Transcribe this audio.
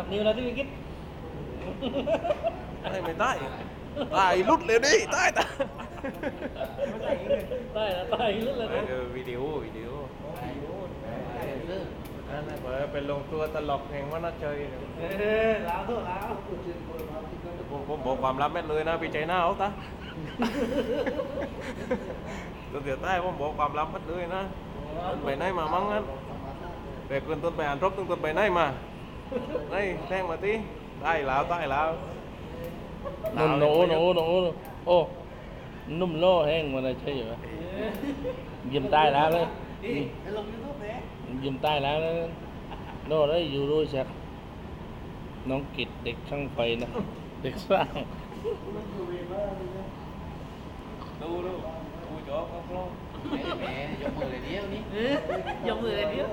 สักนิ้วแล้วที่พี่คิดไม่ไม่ได้ตายรุดเลยดิตายตายได้แล้วได้ลุ้นเลยนะเออวิดีโอวิดีโอนั่นนะเปิดเป็นลงตัวตลกแห่งวันนัดเจอเออลาวตัวลาวผมผมบอกความลับแม่เลยนะพี่ใจหน้าเอาตาตัวเดียวใต้ผมบอกความลับแม่เลยนะต้นไปไหนมามั่งนั้นแต่คนต้นไปอ่านรบต้นต้นไปไหนมา ไหนแทงมาทีใต้แล้วใต้แล้วนุ่นโหนูหนูหนูโอ้นุ่มโล่แห้งมันอะไรใช่ไหมยิ้มใต้แล้วเลยนี่ลงยูทูบเลยยิ้มใต้แล้วเลยโน่ได้อยู่ด้วยชักน้องกิดเด็กช่างไฟนะ เด็กสร้าง ดูดูกูจอบครับน้องแหมยกมือเลยเดียวนี่เออยกมือเลยเดียว